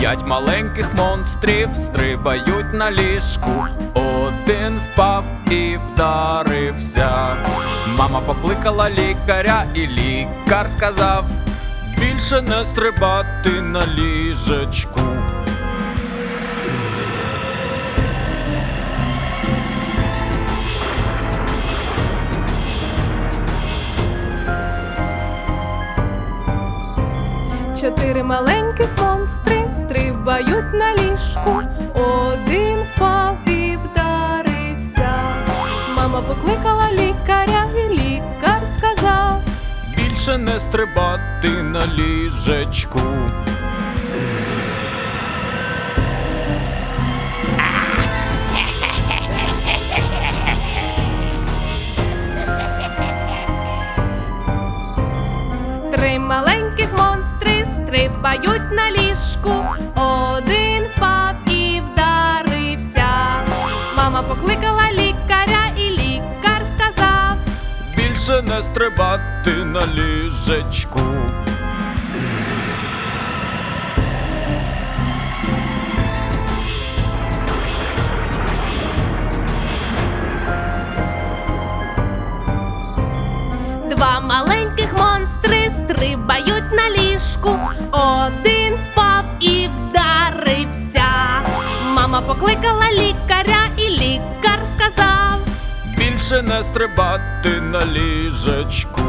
П'ять маленьких монстрів стрибають на ліжку. Один впав і вдарився. Мама покликала лікаря, і лікар сказав: більше не стрибати на ліжечку. Чотири маленьких монстри стрибають на ліжку. Один впав і вдарився. Мама покликала лікаря, і лікар сказав. Більше не стрибати на ліжечку. Три маленьких монстри стрибають на ліжку. Один впав і вдарився. Мама покликала лікаря, і лікар сказав. Більше не стрибати на ліжечку. Два маленьких монстри стрибають на ліжку. Один впав і вдарився. Мама покликала лікаря, і лікар сказав. Більше не стрибати на ліжечку.